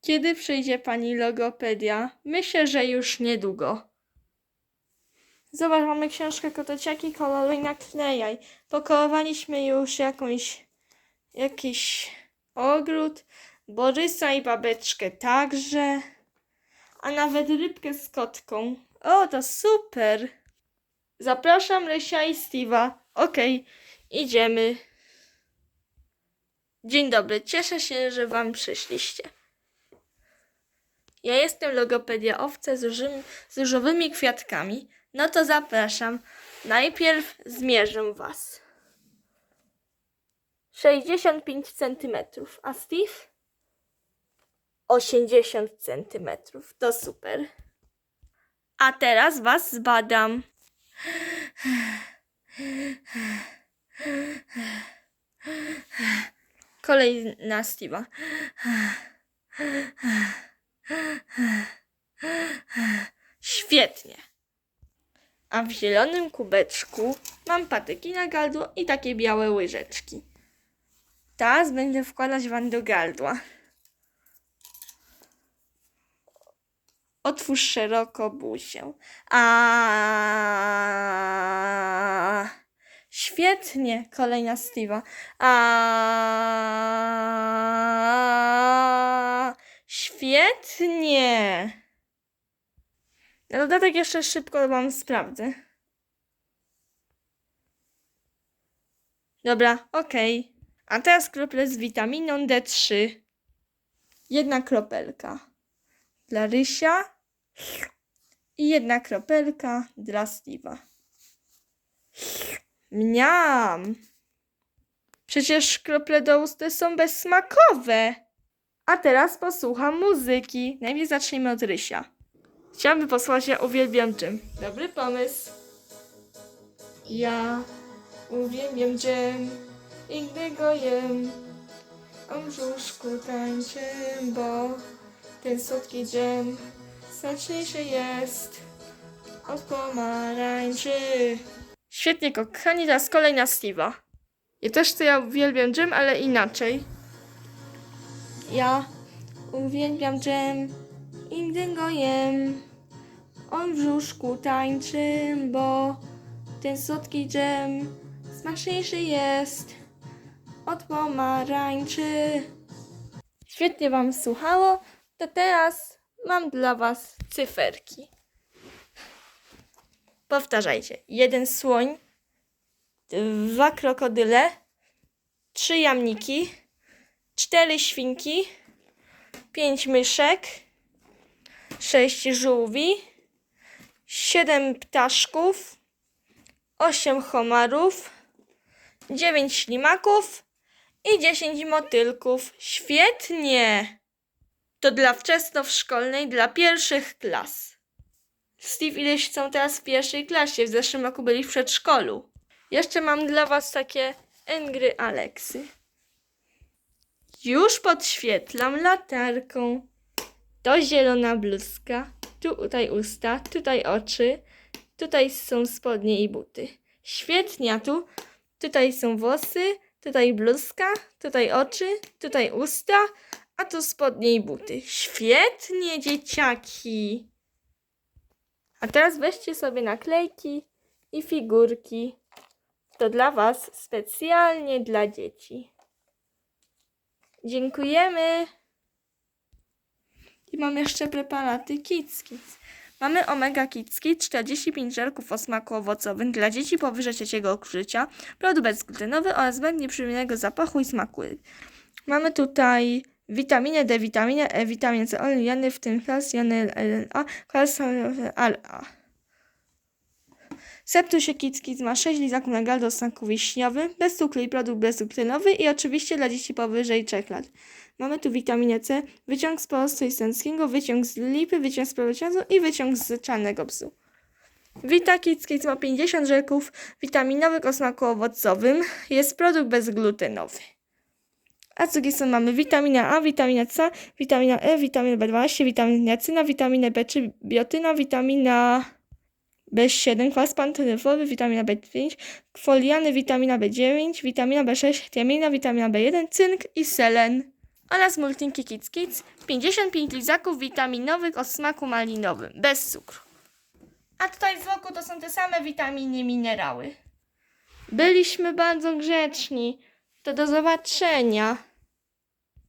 Kiedy przyjdzie pani logopedia? Myślę, że już niedługo. Zobacz, mamy książkę Kotociaki, koloruj, naklejaj. Pokolowaliśmy już jakąś, jakiś ogród, Borysa i babeczkę także, a nawet rybkę z kotką. O, to super! Zapraszam Rysia i Steve'a. Okej, idziemy. Dzień dobry, cieszę się, że wam przyszliście. Ja jestem logopedia owce z, różym, z różowymi kwiatkami. No to zapraszam. Najpierw zmierzę was. 65 centymetrów, a Steve? 80 centymetrów. To super. A teraz was zbadam. Kolej na Steve'a. Świetnie. A w zielonym kubeczku mam patyki na gardło i takie białe łyżeczki. Teraz będę wkładać wam do gardła. Otwórz szeroko buzię. A Świetnie, kolejna Steve'a. A Świetnie. Na dodatek jeszcze szybko wam sprawdzę. Dobra, okej. A teraz krople z witaminą D3. Jedna kropelka dla Rysia i jedna kropelka dla Steve'a. Mniam! Przecież krople do ust są bezsmakowe. A teraz posłucham muzyki. Najpierw zacznijmy od Rysia. Chciałabym posłuchać Ja uwielbiam dżem. Dobry pomysł. Ja uwielbiam dżem i gdy go jem, o brzuszku tańczę, bo ten słodki dżem smaczniejszy jest od pomarańczy. Świetnie, kochani, teraz kolejna Steve'a. Ja też to ja uwielbiam dżem, ale inaczej. Ja uwielbiam dżem i gdy go jem, on w brzuszku tańczy, bo ten słodki dżem smaczniejszy jest od pomarańczy. Świetnie Wam słuchało, to teraz mam dla Was cyferki. Powtarzajcie. Jeden słoń, dwa krokodyle, trzy jamniki, cztery świnki, pięć myszek, sześć żółwi, siedem ptaszków, osiem homarów, dziewięć ślimaków i dziesięć motylków. Świetnie! To dla wczesnowszkolnej, dla pierwszych klas. Steve i Ryś są teraz w pierwszej klasie, w zeszłym roku byli w przedszkolu. Jeszcze mam dla was takie Engry Aleksy. Już podświetlam latarką. To zielona bluzka, tutaj usta, tutaj oczy, tutaj są spodnie i buty. Świetnie, a tu, tutaj są włosy, tutaj bluzka, tutaj oczy, tutaj usta, a tu spodnie i buty. Świetnie, dzieciaki! A teraz weźcie sobie naklejki i figurki. To dla Was specjalnie dla dzieci. Dziękujemy. I mam jeszcze preparaty Kids Kids. Mamy Omega Kids, 45 żelków o smaku owocowym dla dzieci powyżej trzeciego roku życia, produkt bezglutenowy oraz bez nieprzyjemnego zapachu i smaku. Mamy tutaj witaminę D, witaminę E, witaminę C, olejany, w tym kalcjany A, kalcjany A. Septusie Kids ma 6 lizaków na galdo o smaku wiśniowym, bez cukru i produkt bezglutenowy i oczywiście dla dzieci powyżej 3 lat. Mamy tu witaminę C, wyciąg z porostu islandzkiego, wyciąg z lipy, wyciąg z prowociazu i wyciąg z czarnego psu. Vita Kids Kids ma 50 żelków witaminowych o smaku owocowym. Jest produkt bezglutenowy. A z drugiej strony mamy witaminę A, witaminę C, witaminę E, witaminę B12, witaminę C, witaminę B3, biotyna, witamina B7, kwas pantoryfowy, witamina B5, foliany, witamina B9, witamina B6, tiamina, witamina B1, cynk i selen. oraz Multinki Kids Kids 55 lizaków witaminowych o smaku malinowym, bez cukru. A tutaj z boku to są te same witaminy i minerały. Byliśmy bardzo grzeczni. To do zobaczenia.